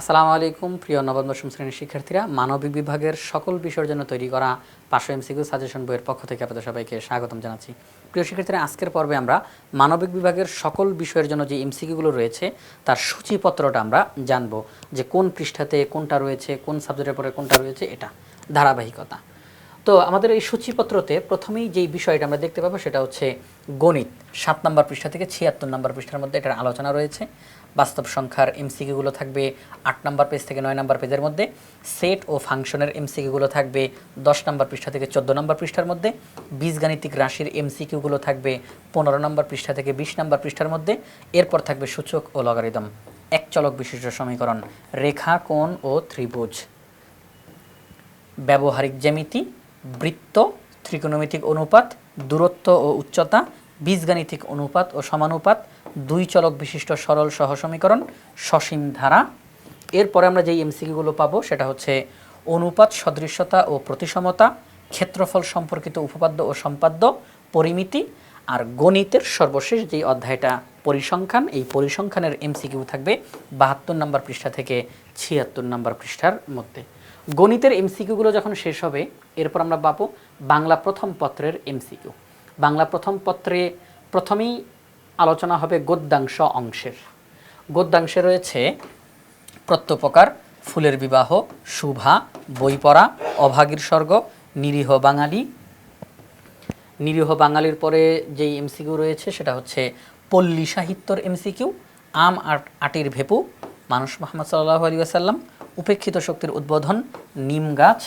আসসালামু আলাইকুম, প্রিয় নবম, দশম শ্রেণির শিক্ষার্থীরা। মানবিক বিভাগের সকল বিষয়ের জন্য তৈরি করা পাঁচশো এমসিকিউ সাজেশন বইয়ের পক্ষ থেকে আপনাদের সবাইকে স্বাগতম জানাচ্ছি। প্রিয় শিক্ষার্থীরা, আজকের পর্বে আমরা মানবিক বিভাগের সকল বিষয়ের জন্য যে এমসিকিউগুলো রয়েছে, তার সূচিপত্রটা আমরা জানব যে কোন পৃষ্ঠাতে কোনটা রয়েছে, কোন সাবজেক্টের পরে কোনটা রয়েছে, এটা ধারাবাহিকতা। তো আমাদের এই সূচিপত্রতে প্রথমেই যেই বিষয়টা আমরা দেখতে পাবো, সেটা হচ্ছে গণিত। সাত নম্বর পৃষ্ঠা থেকে ছিয়াত্তর নম্বর পৃষ্ঠার মধ্যে এটার আলোচনা রয়েছে। বাস্তব সংখ্যার এমসিকিউগুলো থাকবে আট নম্বর পেজ থেকে নয় নম্বর পেজের মধ্যে। সেট ও ফাংশনের এমসিকিউগুলো থাকবে দশ নম্বর পৃষ্ঠা থেকে চোদ্দ নম্বর পৃষ্ঠার মধ্যে। বীজগাণিতিক রাশির এমসিকিউগুলো থাকবে পনেরো নম্বর পৃষ্ঠা থেকে বিশ নম্বর পৃষ্ঠার মধ্যে। এরপর থাকবে সূচক ও লগারিদম। এক চলক বিশিষ্ট সমীকরণ, রেখা, কোণ ও ত্রিভুজ। ব্যবহারিক জ্যামিতি, বৃত্ত, ত্রিকোণমিতিক অনুপাত, দূরত্ব ও উচ্চতা, বীজগাণিতিক অনুপাত ও সমানুপাত দুই চলক বিশিষ্ট সরল সহ সমীকরণ, সসীম ধারা। এরপরে আমরা যেই এমসিকিউগুলো পাবো, সেটা হচ্ছে অনুপাত, সদৃশ্যতা ও প্রতিসমতা, ক্ষেত্রফল সম্পর্কিত উপপাদ্য ও সম্পাদ্য, পরিমিতি আর গণিতের সর্বশেষ যেই অধ্যায়টা, পরিসংখ্যান, এই পরিসংখ্যানের এমসিকিউ থাকবে বাহাত্তর নম্বর পৃষ্ঠা থেকে ছিয়াত্তর নম্বর পৃষ্ঠার মধ্যে। গণিতের এমসিকিউগুলো যখন শেষ হবে, এরপর আমরা পাবো বাংলা প্রথম পত্রের এমসিকিউ বাংলা প্রথম পত্রে প্রথমেই আলোচনা হবে গদ্যাংশ অংশের। গদ্যাংশে রয়েছে প্রত্যপকার, ফুলের বিবাহ, শুভা বই পড়া অভাগীর স্বর্গ, নিরীহ বাঙালি। নিরীহ বাঙালির পরে যেই এমসিকিউ রয়েছে সেটা হচ্ছে পল্লী সাহিত্যর এমসিকিউ, আম আট আটির ভেপু, মানুষ মোহাম্মদ সাল্লাহ আলী আসাল্লাম উপেক্ষিত শক্তির উদ্বোধন, নিম গাছ,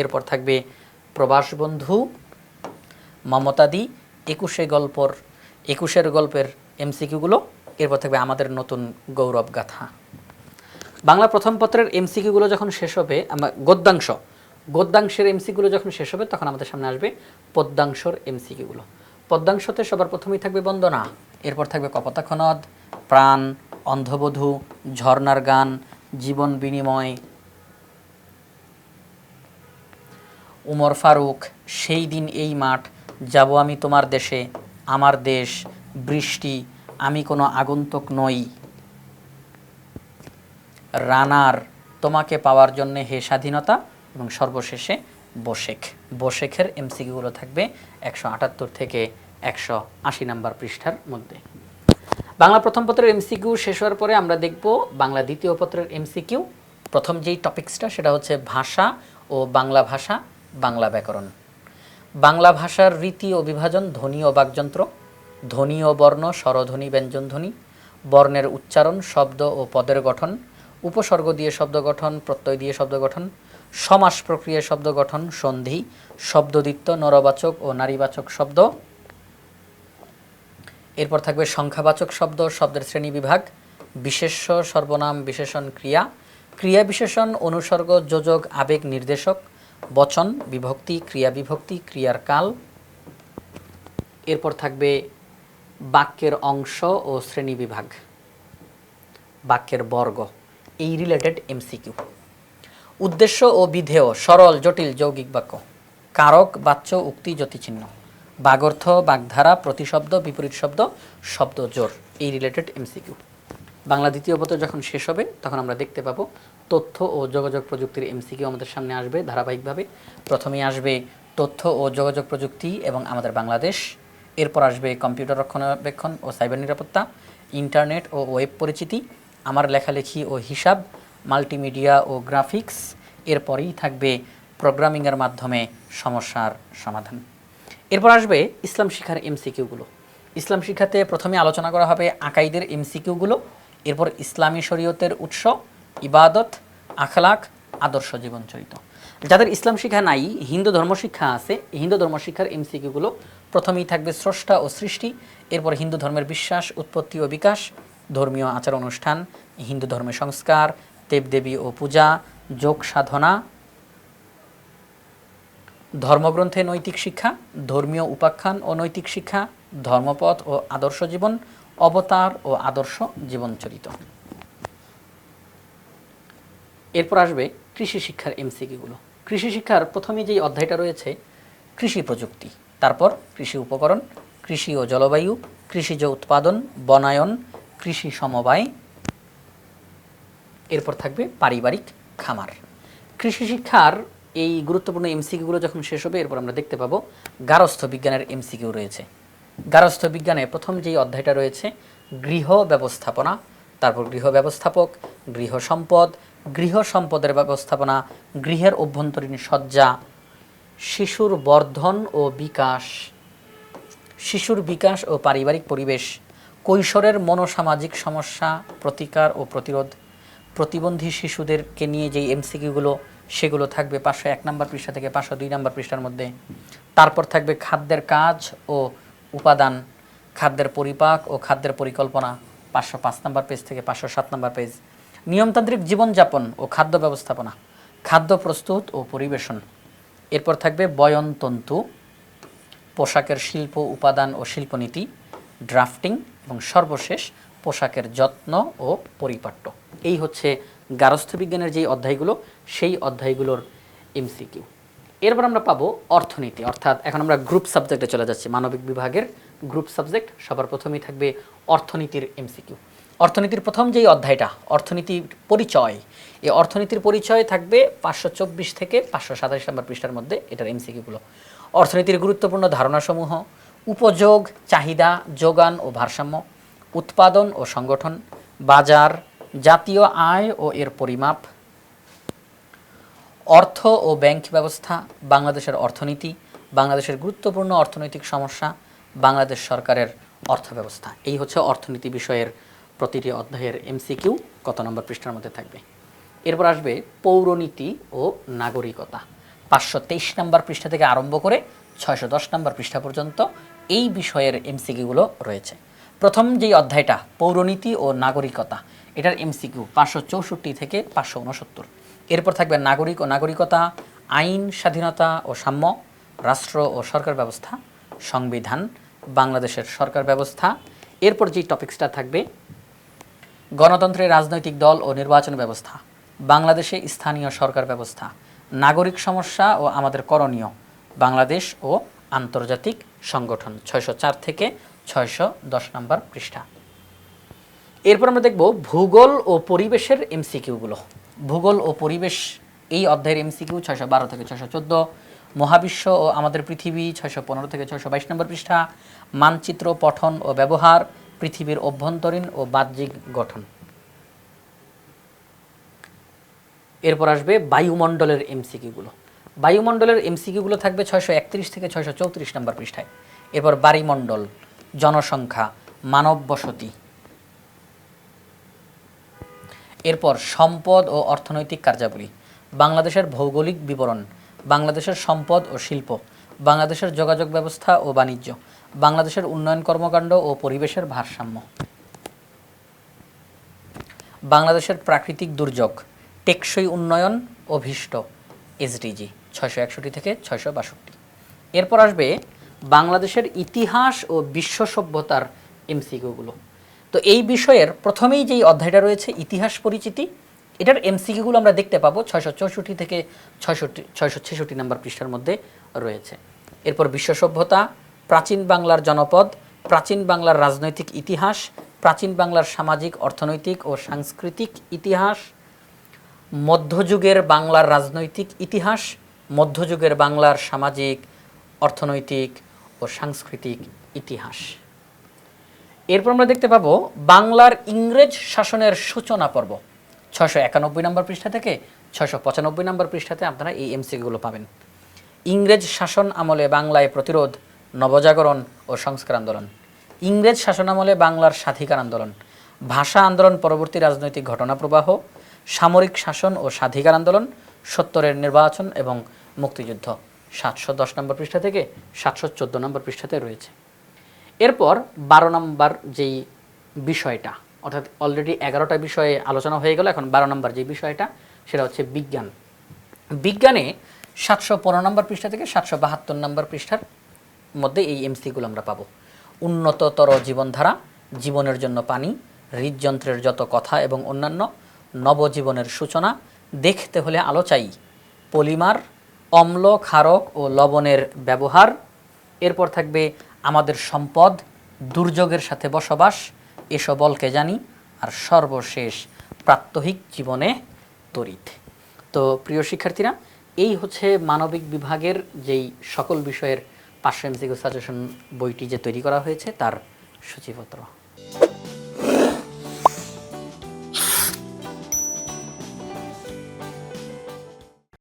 এরপর থাকবে প্রবাস বন্ধু মমতাদি, একুশে গল্পর একুশের গল্পের এমসিকিউগুলো, এরপর থাকবে আমাদের নতুন গৌরব গাথা। বাংলা প্রথম পত্রের এমসিকিউগুলো যখন শেষ হবে আমরা গদ্যাংশ। গদ্যাংশের এমসিকিউগুলো যখন শেষ হবে, তখন আমাদের সামনে আসবে পদ্যাংশর এমসিকিউগুলো। পদ্মাংশতে সবার প্রথমেই থাকবে বন্দনা, এরপর থাকবে কপোতাক্ষ নদ প্রাণ, অন্ধবধূ, ঝর্নার গান, জীবন বিনিময়। উমর ফারুক, সেই দিন এই মাঠ, যাব আমি তোমার দেশে। আমার দেশ, বৃষ্টি, আমি কোনো আগন্তুক নই। রানার, তোমাকে পাওয়ার জন্যে হে স্বাধীনতা এবং সর্বশেষে বোশেখ বোশেখের এমসিকিউগুলো থাকবে একশো আটাত্তর থেকে একশো আশি নাম্বার পৃষ্ঠার মধ্যে। বাংলা প্রথম পত্রের এমসিকিউ শেষ হওয়ার পরে আমরা দেখব বাংলা দ্বিতীয় পত্রের এমসিকিউ। প্রথম যেই টপিক্সটা সেটা হচ্ছে ভাষা ও বাংলা ভাষা, বাংলা ব্যাকরণ। বাংলা ভাষার রীতি ও বিভাজন, ধ্বনি ও বাকযন্ত্র, ধ্বনি ও বর্ণ, স্বরধ্বনি, ব্যঞ্জনধ্বনি, বর্ণের উচ্চারণ, শব্দ ও পদের গঠন, উপসর্গ দিয়ে শব্দ গঠন, প্রত্যয় দিয়ে শব্দ গঠন, সমাস প্রক্রিয়া শব্দ গঠন, সন্ধি শব্দদিত্য নরবাচক ও নারীবাচক শব্দ। এরপর থাকবে সংখ্যাবাচক শব্দ, শব্দের শ্রেণি বিভাগ, বিশেষ্য, সর্বনাম, বিশেষণ, ক্রিয়া। ক্রিয়া বিশেষণ, অনুসর্গ, যোজক, আবেগ, নির্দেশক বচন, বিভক্তি, ক্রিয়া, বিভক্তি, ক্রিয়ার কাল। এরপর থাকবে বাক্যের অংশ ও শ্রেণি বিভাগ। বাক্যের বর্গ, এই রিলেটেড এমসিকিউ উদ্দেশ্য ও বিধেয়, সরল, জটিল, যৌগিক বাক্য। কারক, বাচ্য, উক্তি, জ্যোতিচিহ্ন। বাগর্থ, বাগধারা, প্রতিশব্দ, বিপরীত শব্দ শব্দ জোর। এই রিলেটেড এমসিকিউ বাংলা দ্বিতীয় পত্র যখন শেষ হবে, তখন আমরা দেখতে পাবো তথ্য ও যোগাযোগ প্রযুক্তির এমসিকিউ আমাদের সামনে আসবে ধারাবাহিকভাবে। প্রথমেই আসবে তথ্য ও যোগাযোগ প্রযুক্তি এবং আমাদের বাংলাদেশ। এরপর আসবে কম্পিউটার রক্ষণাবেক্ষণ ও সাইবার নিরাপত্তা, ইন্টারনেট ও ওয়েব পরিচিতি, আমার লেখালেখি ও হিসাব, মাল্টিমিডিয়া ও গ্রাফিক্স। এরপরেই থাকবে প্রোগ্রামিংয়ের মাধ্যমে সমস্যার সমাধান। এরপর আসবে ইসলাম শিক্ষার এমসিকিউগুলো। ইসলাম শিক্ষাতে প্রথমে আলোচনা করা হবে আকাইদের এমসিকিউগুলো, এরপর ইসলামী শরীয়তের উৎস ইবাদত, আখলাক, আদর্শ জীবন চরিত যাদের ইসলাম শিক্ষা নাই, হিন্দু ধর্মশিক্ষা আছে, এই হিন্দু ধর্মশিক্ষার এমসিকিউগুলো প্রথমেই থাকবে স্রষ্টা ও সৃষ্টি, এরপর হিন্দু ধর্মের বিশ্বাস, উৎপত্তি ও বিকাশ, ধর্মীয় আচার অনুষ্ঠান, হিন্দু ধর্মের সংস্কার, দেবদেবী ও পূজা, যোগ সাধনা, ধর্মগ্রন্থে নৈতিক শিক্ষা, ধর্মীয় উপাখ্যান ও নৈতিক শিক্ষা, ধর্মপথ ও আদর্শ জীবন, অবতার ও আদর্শ জীবন জীবনচরিত এরপর আসবে কৃষি শিক্ষার এমসিকিগুলো কৃষি শিক্ষার প্রথমে যেই অধ্যায়টা রয়েছে, কৃষি প্রযুক্তি, তারপর কৃষি উপকরণ, কৃষি ও জলবায়ু কৃষিজ উৎপাদন, বনায়ন, কৃষি সমবায়, এরপর থাকবে পারিবারিক খামার। কৃষি শিক্ষার এই গুরুত্বপূর্ণ এমসিকিউগুলো যখন শেষ হবে, এরপর আমরা দেখতে পাবো গারস্থ বিজ্ঞানের এমসিকিউ রয়েছে। গারস্থ বিজ্ঞানে প্রথম যেই অধ্যায়টা রয়েছে, গৃহ ব্যবস্থাপনা, তারপর গৃহ ব্যবস্থাপক, গৃহ সম্পদ গৃহ সম্পদের ব্যবস্থাপনা, গৃহের অভ্যন্তরীণ সজ্জা শিশুর বর্ধন ও বিকাশ, শিশুর বিকাশ ও পারিবারিক পরিবেশ, কৈশোরের মনোসামাজিক সমস্যা, প্রতিকার ও প্রতিরোধ, প্রতিবন্ধী শিশুদেরকে নিয়ে যেই এমসিকিউগুলো, সেগুলো থাকবে পাঁচশো এক নম্বর পৃষ্ঠা থেকে পাঁচশো দুই নম্বর পৃষ্ঠার মধ্যে। তারপর থাকবে খাদ্যের কাজ ও উপাদান, খাদ্যের পরিপাক ও খাদ্যের পরিকল্পনা, পাঁচশো পাঁচ নম্বর পেজ থেকে পাঁচশো সাত নম্বর পেজ। নিয়মতান্ত্রিক জীবনযাপন ও খাদ্য ব্যবস্থাপনা, খাদ্য প্রস্তুত ও পরিবেশন। এরপর থাকবে বয়নতন্তু, পোশাকের শিল্প উপাদান ও শিল্পনীতি, ড্রাফটিং এবং সর্বশেষ পোশাকের যত্ন ও পরিপাট্য। এই হচ্ছে গারস্থ বিজ্ঞানের যেই অধ্যায়গুলো, সেই অধ্যায়গুলোর এমসিকিউ। এরপর আমরা পাবো অর্থনীতি, অর্থাৎ এখন আমরা গ্রুপ সাবজেক্টে চলে যাচ্ছি, মানবিক বিভাগের গ্রুপ সাবজেক্ট, সবার প্রথমেই থাকবে অর্থনীতির এমসিকিউ। অর্থনীতির প্রথম যেই অধ্যায়টা, অর্থনীতির পরিচয়, এই অর্থনীতির পরিচয় থাকবে পাঁচশো চব্বিশ থেকে পাঁচশো সাতাশ নম্বর পৃষ্ঠার মধ্যে, এটার এমসিকিউগুলো অর্থনীতির গুরুত্বপূর্ণ ধারণাসমূহ, উপযোগ, চাহিদা, যোগান ও ভারসাম্য, উৎপাদন ও সংগঠন, বাজার, জাতীয় আয় ও এর পরিমাপ, অর্থ ও ব্যাংক ব্যবস্থা, বাংলাদেশের অর্থনীতি, বাংলাদেশের গুরুত্বপূর্ণ অর্থনৈতিক সমস্যা, বাংলাদেশ সরকারের অর্থ ব্যবস্থা। এই হচ্ছে অর্থনীতি বিষয়ের প্রতিটি অধ্যায়ের এমসিকিউ কত নম্বর পৃষ্ঠার মধ্যে থাকবে। এরপর আসবে পৌরনীতি ও নাগরিকতা। পাঁচশো তেইশ নম্বর পৃষ্ঠা থেকে আরম্ভ করে ছয়শো দশ নম্বর পৃষ্ঠা পর্যন্ত এই বিষয়ের এমসিকিউগুলো রয়েছে। প্রথম যেই অধ্যায়টা, পৌরনীতি ও নাগরিকতা, এটার এমসিকিউ পাঁচশো চৌষট্টি থেকে পাঁচশো উনসত্তর এরপর থাকবে নাগরিক ও নাগরিকতা, আইন, স্বাধীনতা ও সাম্য, রাষ্ট্র ও সরকার ব্যবস্থা, সংবিধান, বাংলাদেশের সরকার ব্যবস্থা। এরপর যেই টপিক্সটা থাকবে গণতন্ত্রের রাজনৈতিক দল ও নির্বাচন ব্যবস্থা, বাংলাদেশে স্থানীয় সরকার ব্যবস্থা, নাগরিক সমস্যা ও আমাদের করণীয়, বাংলাদেশ ও আন্তর্জাতিক সংগঠন, ছয়শো চার থেকে ছয়শো দশ নম্বর পৃষ্ঠা। এরপর আমরা দেখব ভূগোল ও পরিবেশের এমসিকিউগুলো। ভূগোল ও পরিবেশ, এই অধ্যায়ের এমসিকিউ ছয়শো বারো থেকে ছয়শো চোদ্দ, মহাবিশ্ব ও আমাদের পৃথিবী ছয়শো পনেরো থেকে ছয়শো বাইশ নম্বর পৃষ্ঠা, মানচিত্র, পঠন ও ব্যবহার পৃথিবীর অভ্যন্তরীণ ও বাহ্যিক গঠন। এরপর আসবে বায়ুমণ্ডলের এমসিকিউগুলো। বায়ুমণ্ডলের এমসিকিউগুলো থাকবে ছয়শো একত্রিশ থেকে ছয়শো চৌত্রিশ নম্বর পৃষ্ঠায়। এরপর বাড়িমণ্ডল, জনসংখ্যা মানব বসতি এরপর সম্পদ ও অর্থনৈতিক কার্যাবলী। বাংলাদেশের ভৌগোলিক বিবরণ, বাংলাদেশের সম্পদ ও শিল্প, বাংলাদেশের যোগাযোগ ব্যবস্থা ও বাণিজ্য বাংলাদেশের উন্নয়ন কর্মকাণ্ড ও পরিবেশের ভারসাম্য। বাংলাদেশের প্রাকৃতিক দুর্যোগ, টেকসই উন্নয়ন অভীষ্ট এসডিজি ছয়শো একষট্টি থেকে ছয়শো বাষট্টি। এরপর আসবে বাংলাদেশের ইতিহাস ও বিশ্ব সভ্যতার এমসিকিউগুলো তো এই বিষয়ের প্রথমেই যেই অধ্যায়টা রয়েছে, ইতিহাস পরিচিতি, এটার এমসিকিউগুলো আমরা দেখতে পাবো ছয়শো চৌষট্টি থেকে ছয়ষট্টি ছয়শো ছেষট্টি নম্বর পৃষ্ঠার মধ্যে রয়েছে। এরপর বিশ্ব সভ্যতা প্রাচীন বাংলার জনপদ, প্রাচীন বাংলার রাজনৈতিক ইতিহাস, প্রাচীন বাংলার সামাজিক, অর্থনৈতিক ও সাংস্কৃতিক ইতিহাস, মধ্যযুগের বাংলার রাজনৈতিক ইতিহাস, মধ্যযুগের বাংলার সামাজিক, অর্থনৈতিক ও সাংস্কৃতিক ইতিহাস। এরপর আমরা দেখতে পাবো বাংলার ইংরেজ শাসনের সূচনা পর্ব। ছশো একানব্বই নম্বর পৃষ্ঠা থেকে ছশো পঁচানব্বই নম্বর পৃষ্ঠাতে আপনারা এই এমসিগুলো পাবেন। ইংরেজ শাসন আমলে বাংলায় প্রতিরোধ নবজাগরণ ও সংস্কার আন্দোলন। ইংরেজ শাসন আমলে বাংলার স্বাধিকার আন্দোলন। ভাষা আন্দোলন পরবর্তী রাজনৈতিক ঘটনা প্রবাহ, সামরিক শাসন ও স্বাধিকার আন্দোলন, সত্তরের নির্বাচন এবং মুক্তিযুদ্ধ সাতশো দশ নম্বর পৃষ্ঠা থেকে সাতশো চোদ্দ নম্বর পৃষ্ঠাতে রয়েছে। এরপর বারো নম্বর যেই বিষয়টা, অর্থাৎ অলরেডি এগারোটা বিষয়ে আলোচনা হয়ে গেল, এখন বারো নম্বর যে বিষয়টা, সেটা হচ্ছে বিজ্ঞান। বিজ্ঞানে সাতশো পনেরো নম্বর পৃষ্ঠা থেকে সাতশো বাহাত্তর নম্বর পৃষ্ঠার মধ্যে এই এমসিগুলো আমরা পাবো। উন্নততর জীবনধারা, জীবনের জন্য পানি, হৃদযন্ত্রের যত কথা এবং অন্যান্য নবজীবনের সূচনা, দেখতে হলে আলো চাই। পলিমার, অম্ল, ক্ষারক ও লবণের ব্যবহার। এরপর থাকবে আমাদের সম্পদ, দুর্যোগের সাথে বসবাস, এসব বলকে জানি, আর সর্বশেষ প্রাত্যহিক জীবনে তড়িৎ। তো প্রিয় শিক্ষার্থীরা, এই হচ্ছে মানবিক বিভাগের যেই সকল বিষয়ের পাঁচশো এমসিকিউ সাজেশন বইটি যে তৈরি করা হয়েছে তার সূচিপত্র।